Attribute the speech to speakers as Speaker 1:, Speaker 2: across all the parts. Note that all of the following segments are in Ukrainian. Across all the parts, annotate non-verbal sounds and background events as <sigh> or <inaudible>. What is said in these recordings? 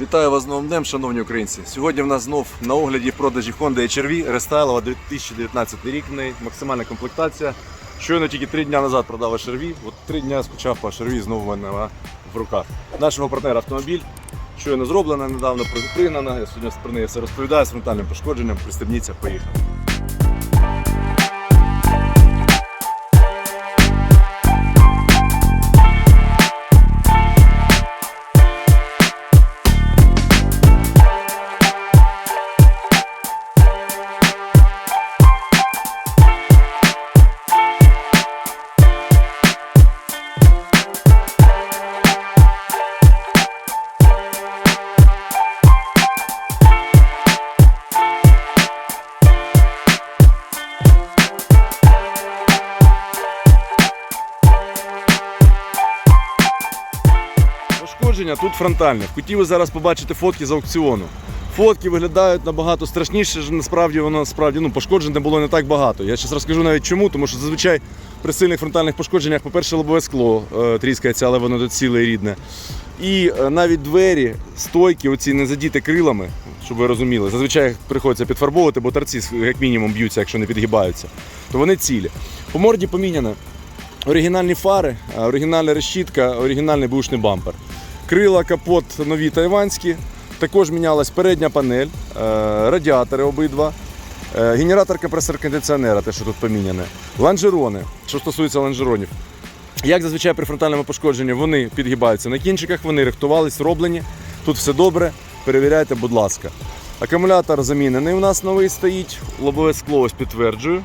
Speaker 1: Вітаю вас з новим днем, шановні українці. Сьогодні в нас знов на огляді продажі Honda HRV рестайлова 2019 рік. Неї максимальна комплектація. Щойно тільки три дні назад продав HRV. От три дні скучав по HRV, знову в мене в руках. Нашого партнера автомобіль. Щойно зроблена, недавно пригнана. Я сьогодні про неї все розповідаю з фронтальним пошкодженням. Пристебніться, поїхали. Пошкодження тут фронтальне. В куті ви зараз побачите фотки з аукціону. Фотки виглядають набагато страшніше, насправді воно справді ну, пошкоджень було не так багато. Я зараз розкажу навіть чому, тому що зазвичай при сильних фронтальних пошкодженнях, по-перше, лобове скло е, тріскається, але воно тут ціле і рідне. І е, навіть двері, стойки, оці не задіти крилами, щоб ви розуміли. Зазвичай їх приходиться підфарбовувати, бо торці як мінімум б'ються, якщо не підгибаються. То вони цілі. По морді поміняно оригінальні фари, е, оригінальна решітка, оригінальний бушний бампер. Крила, капот нові тайванські. Також мінялась передня панель, е, радіатори обидва, е, генератор компресор кондиціонера, те, що тут поміняне, ланжерони, що стосується ланжеронів. Як зазвичай при фронтальному пошкодженні вони підгибаються на кінчиках, вони рихтувались, роблені. Тут все добре, перевіряйте, будь ласка. Акумулятор замінений у нас новий стоїть, лобове скло ось підтверджую.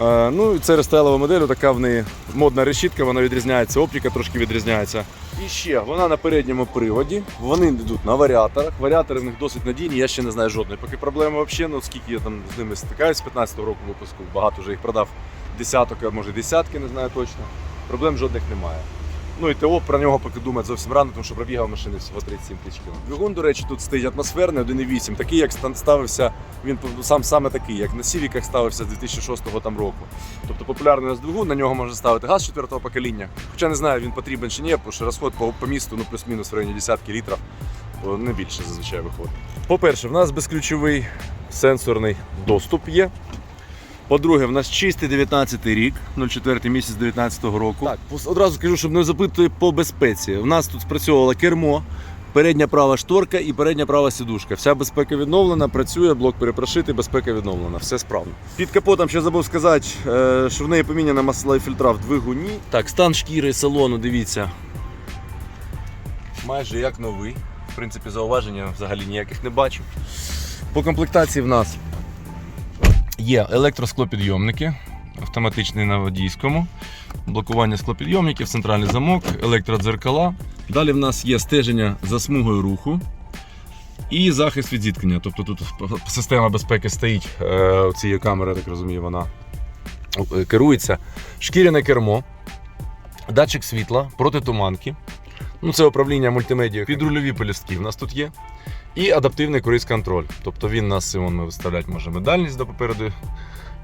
Speaker 1: Е, Ну, це рестайлова модель, така в неї модна решітка, вона відрізняється, оптика трошки відрізняється. І ще вона на передньому приводі, вони йдуть на варіаторах. Варіатори в них досить надійні, я ще не знаю жодної поки проблеми взагалі. Ну, скільки я там з ними стикаюсь з 15-го року випуску, багато вже їх продав десяток, а може десятки, не знаю точно. Проблем жодних немає. Ну і ТО про нього поки думати зовсім рано, тому що пробігав машини всього 37 тисяч км. Двигун, до речі, тут стоїть атмосферний 1.8, такий, як ставився, він сам саме такий, як на Сівіках ставився з 2006 там року. Тобто популярний у нас двигун, на нього можна ставити газ четвертого покоління. Хоча не знаю, він потрібен чи ні, тому що розход по, по місту ну, плюс-мінус в районі десятки літрів, не більше зазвичай виходить. По-перше, в нас безключовий сенсорний доступ є. По-друге, в нас чистий 19 рік, 04 місяць 19 року. Так, одразу скажу, щоб не запитувати по безпеці. У нас тут спрацьовувало кермо, передня права шторка і передня права сідушка. Вся безпека відновлена, працює, блок перепрошитий, безпека відновлена, все справно. Під капотом ще забув сказати, е, що в неї поміняна масла і фільтра в двигуні. Так, стан шкіри салону, дивіться. Майже як новий. В принципі, зауваження взагалі ніяких не бачу. По комплектації в нас Є електросклопідйомники, автоматичний на водійському, блокування склопідйомників, центральний замок, електродзеркала. Далі в нас є стеження за смугою руху і захист від зіткнення. Тобто тут система безпеки стоїть е, цієї камери, так розумію, вона е, керується. Шкіряне кермо, датчик світла, протитуманки. Ну, це управління мультимедією. Підрульові полістки в нас тут є. І адаптивний круїз-контроль. Тобто він нас ми виставляти можемо дальність до попереду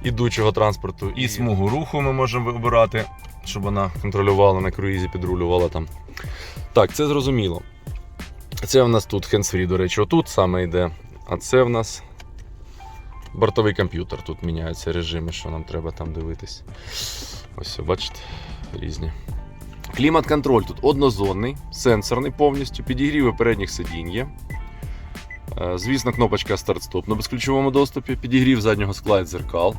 Speaker 1: ідучого транспорту, і смугу руху ми можемо вибирати, щоб вона контролювала на круїзі, підрулювала там. Так, це зрозуміло. Це в нас тут hands-free, до речі, отут саме йде. А це в нас бортовий комп'ютер. Тут міняються режими, що нам треба там дивитись. Ось, бачите, різні. Клімат-контроль тут однозонний, сенсорний повністю, підігріви передніх сидінь є. Е, Звісно, кнопочка старт-стоп на безключовому доступі, підігрів заднього скла і дзеркал.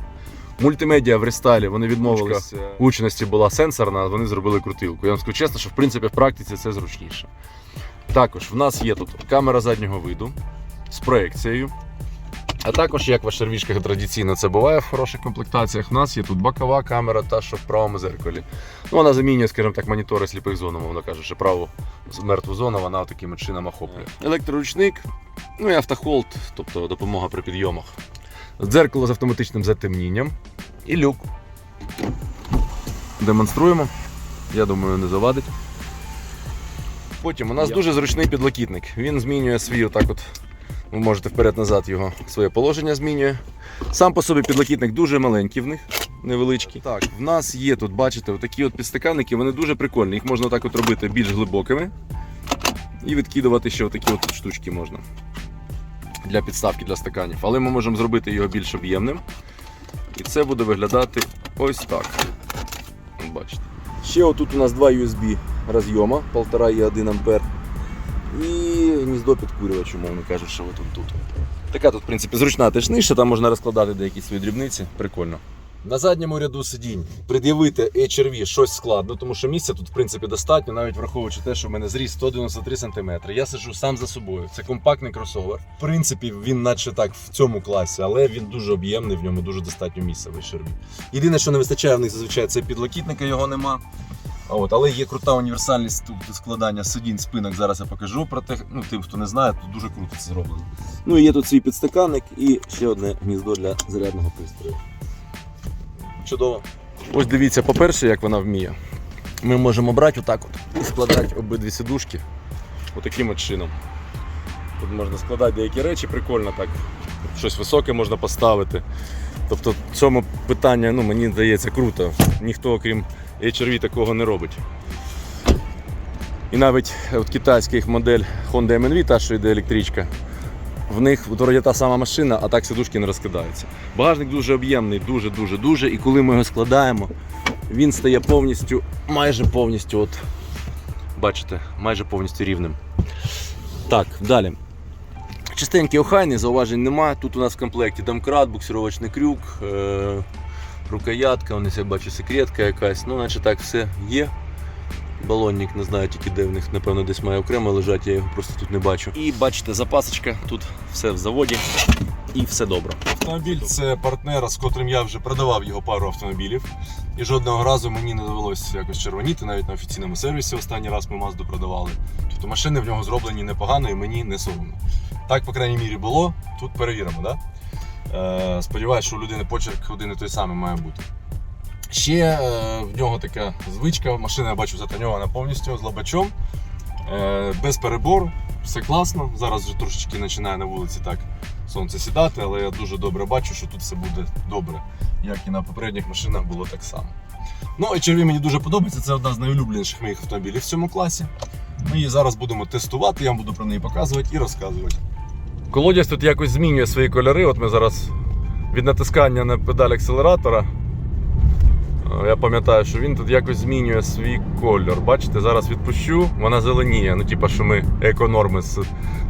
Speaker 1: Мультимедіа в рестайлі вони відмовилися. Гучності була сенсорна, вони зробили крутилку. Я вам скажу чесно, що в принципі в практиці це зручніше. Також в нас є тут камера заднього виду з проекцією. А також, як в HRV-шках традиційно це буває в хороших комплектаціях, в нас є тут бокова камера, та що в правому зеркалі. Ну, вона замінює, скажімо так, монітори сліпих зон, мовно кажучи, праву мертву зону, вона таким чином охоплює. Електроручник, ну і автохолд, тобто допомога при підйомах. Дзеркало з автоматичним затемнінням і люк. Демонструємо. Я думаю, не завадить. Потім у нас дуже зручний підлокітник. Він змінює свій отак от. Ви можете вперед-назад його своє положення змінює. Сам по собі підлокітник дуже маленький в них, невеличкий. Так, в нас є тут, бачите, такі от підстаканники, вони дуже прикольні. Їх можна так от робити більш глибокими. І відкидувати ще отакі от штучки можна для підставки для стаканів. Але ми можемо зробити його більш об'ємним. І це буде виглядати ось так. Бачите. Ще отут у нас два USB розйома, 1,5 і 1 ампер. І гніздо підкурювач, умовно кажучи, що от тут. Така тут, в принципі, зручна теж ниша, там можна розкладати деякі свої дрібниці. Прикольно. На задньому ряду сидінь пред'явити HRV щось складно, тому що місця тут в принципі достатньо, навіть враховуючи те, що в мене зріст 193 см. Я сиджу сам за собою. Це компактний кросовер. В принципі, він наче так в цьому класі, але він дуже об'ємний, в ньому дуже достатньо місця в HRV. Єдине, що не вистачає в них зазвичай, це підлокітника, його нема. А От, але є крута універсальність тут складання сидінь, спинок. Зараз я покажу. Проте, ну, тим, хто не знає, тут дуже круто це зроблено. Ну і є тут свій підстаканник і ще одне гніздо для зарядного пристрою. Чудово. Ось дивіться, по-перше, як вона вміє. Ми можемо брати отак от і складати обидві сидушки отаким от чином. Тут можна складати деякі речі, прикольно так. Щось високе можна поставити. Тобто в цьому питання, ну, мені здається, круто. Ніхто, окрім HRV, такого не робить. І навіть от китайська модель Honda MNV, та що йде електричка, в них вроді та сама машина, а так сидушки не розкидаються. Багажник дуже об'ємний, дуже-дуже дуже. І коли ми його складаємо, він стає повністю, майже повністю, от, бачите, майже повністю рівним. Так, далі. Чистенький охайний, зауважень немає. Тут у нас в комплекті домкрат, буксировочний крюк, е- рукоятка, ось я бачу секретка якась. Ну, наче так все є. Балонник, не знаю тільки де в них, напевно, десь має окремо лежати, я його просто тут не бачу. І бачите, запасочка, тут все в заводі і все добре. Автомобіль це партнер, з котрим я вже продавав його пару автомобілів. І жодного разу мені не довелося якось червоніти, навіть на офіційному сервісі останній раз ми Мазду продавали. Тобто машини в нього зроблені непогано і мені не соромно. Так, по крайній мірі, було. Тут перевіримо, да? Е, сподіваюсь, що у людини почерк один і той самий має бути. Ще е, в нього така звичка, машина я бачу затонована повністю з лобачом, е, без перебору, все класно. Зараз вже трошечки починає на вулиці так сонце сідати, але я дуже добре бачу, що тут все буде добре, як і на попередніх машинах було так само. Ну, HRV мені дуже подобається, це одна з найулюбленіших моїх автомобілів в цьому класі. Ми її зараз будемо тестувати, я вам буду про неї показувати і розказувати. Колодязь тут якось змінює свої кольори. От ми зараз від натискання на педаль акселератора. е, Я пам'ятаю, що він тут якось змінює свій кольор. Бачите, зараз відпущу, вона зеленіє. Ну, типа, що ми еконорми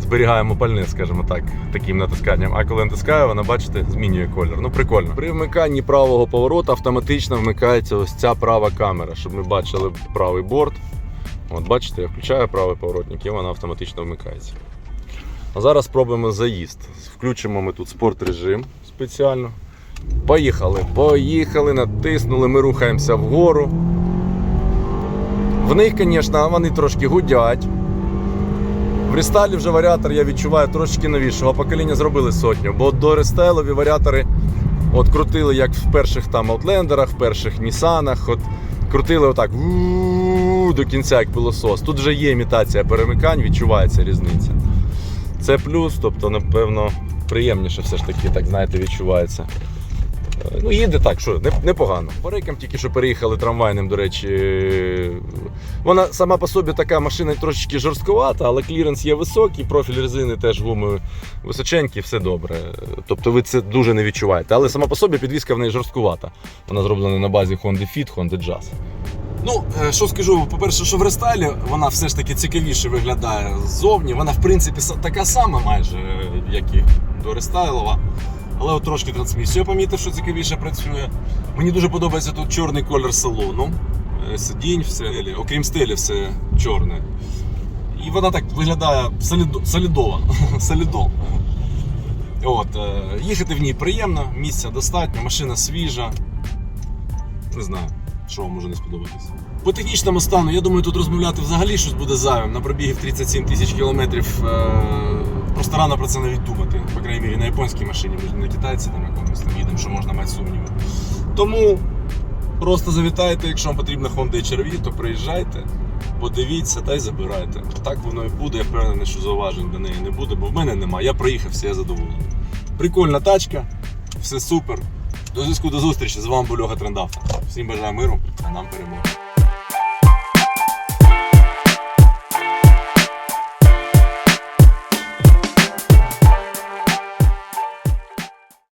Speaker 1: зберігаємо пальне, скажімо так, таким натисканням. А коли натискаю, вона, бачите, змінює кольор. Ну, прикольно. При вмиканні правого повороту автоматично вмикається ось ця права камера, щоб ми бачили правий борт. От бачите, я включаю правий поворотник і вона автоматично вмикається. А зараз спробуємо заїзд. Включимо ми тут спорт режим спеціально. Поїхали, поїхали, натиснули, ми рухаємося вгору. В них, звісно, вони трошки гудять. В рестайлі вже варіатор я відчуваю трошки новішого покоління зробили сотню, бо до рестайлові варіатори от крутили як в перших там аутлендерах, в перших Нісанах. От крутили отак до кінця, як пилосос. Тут вже є імітація перемикань, відчувається різниця. Це плюс, тобто, напевно, приємніше все ж таки, так знаєте, відчувається. Е, Ну, їде так, що непогано. По рейкам тільки що переїхали трамвайним, до речі. е, Вона сама по собі така машина трошечки жорсткувата, але кліренс є високий, профіль резини теж гуми височенький, все добре. Тобто ви це дуже не відчуваєте. Але сама по собі підвізка в неї жорсткувата. Вона зроблена на базі Honda Fit, Honda Jazz. Ну, е, що скажу, по-перше, що в рестайлі вона все ж таки цікавіше виглядає ззовні. Вона, в принципі, така сама майже, е, як і до рестайлова. Але от трошки трансмісію помітив, що цікавіше працює. Мені дуже подобається тут чорний колір салону. Е, Сидінь, все, окрім стелі, все чорне. І вона так виглядає солідо, солідово. <laughs> От, їхати в ній приємно, місця достатньо, машина свіжа. Не знаю, що вам може не сподобатися. По технічному стану, я думаю, тут розмовляти взагалі щось буде зайвим. На пробігі в 37 тисяч кілометрів. Е, просто рано про це навіть думати. По крайній мірі на японській машині, ми не китайці там якомусь там їдемо, що можна мати сумніви. Тому просто завітайте, якщо вам потрібна Honda HR-V, то приїжджайте, подивіться та й забирайте. Так воно і буде. Я впевнений, що зауважень до неї не буде, бо в мене немає. Я проїхався, я задоволений. Прикольна тачка, все супер. До зв'язку до зустрічі. З вами був Льога Трендавто. Всім бажаю миру, а нам перемоги.